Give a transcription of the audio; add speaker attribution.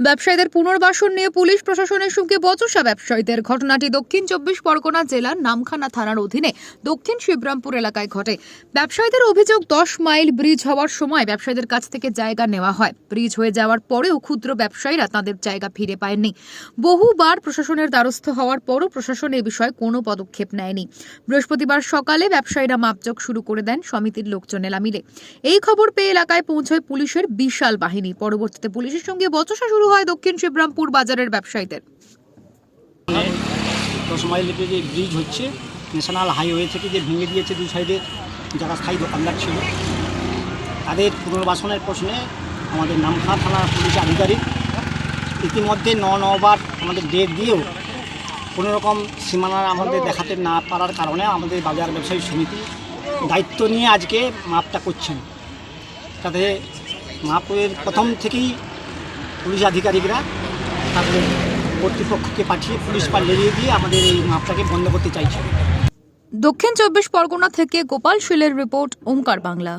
Speaker 1: ব্যবসায়ীদের পুনর্বাসন নিয়ে পুলিশ প্রশাসনের সঙ্গে বচসা ব্যবসায়ীদের। ঘটনাটি দক্ষিণ চব্বিশ পরগনা জেলার নামখানা থানার অধীনে দক্ষিণ শিবরামপুর এলাকায় ঘটে। ব্যবসায়ীদের অভিযোগ, দশ মাইল ব্রিজ হওয়ার সময় ব্যবসায়ীদের কাছ থেকে জায়গা নেওয়া হয়। ব্রিজ হয়ে যাওয়ার পরেও ক্ষুদ্র ব্যবসায়ীরা তাদের জায়গা ফিরে পায়নি। বহুবার প্রশাসনের দ্বারস্থ হওয়ার পরও প্রশাসন এ বিষয়ে কোনো পদক্ষেপ নেয়নি। বৃহস্পতিবার সকালে ব্যবসায়ীরা মাপজোক শুরু করে দেন সমিতির লোকজনেরা মিলে এই খবর পেয়ে এলাকায় পৌঁছয় পুলিশের বিশাল বাহিনী। পরবর্তীতে পুলিশের সঙ্গে বচসা শুরু হয় দক্ষিণ শিবরামপুর বাজারের ব্যবসায়ীদের।
Speaker 2: যে ব্রিজ হচ্ছে, ন্যাশনাল হাইওয়ে থেকে যে ভেঙে দিয়েছে দু সাইডে যারা স্থায়ী দোকানদার ছিল, তাদের পুনর্বাসনের প্রশ্নে আমাদের নামখানা থানার পুলিশ আধিকারিক ইতিমধ্যে ন নবার আমাদের ডেট দিয়েও কোনো রকম সীমানা আমাদের দেখাতে না পারার কারণে আমাদের বাজার ব্যবসায়ী সমিতি দায়িত্ব নিয়ে আজকে মাপটা করছেন। তাতে মাপের প্রথম থেকেই পুলিশ আধিকারিকরা তাদের কর্তৃপক্ষকে পাঠিয়ে পুলিশ পাল্লিয়ে দিয়ে আমাদের এই মাপটাকে বন্ধ করতে চাইছে।
Speaker 1: দক্ষিণ চব্বিশ পরগনা থেকে গোপাল শীলের রিপোর্ট ওমকার বাংলা।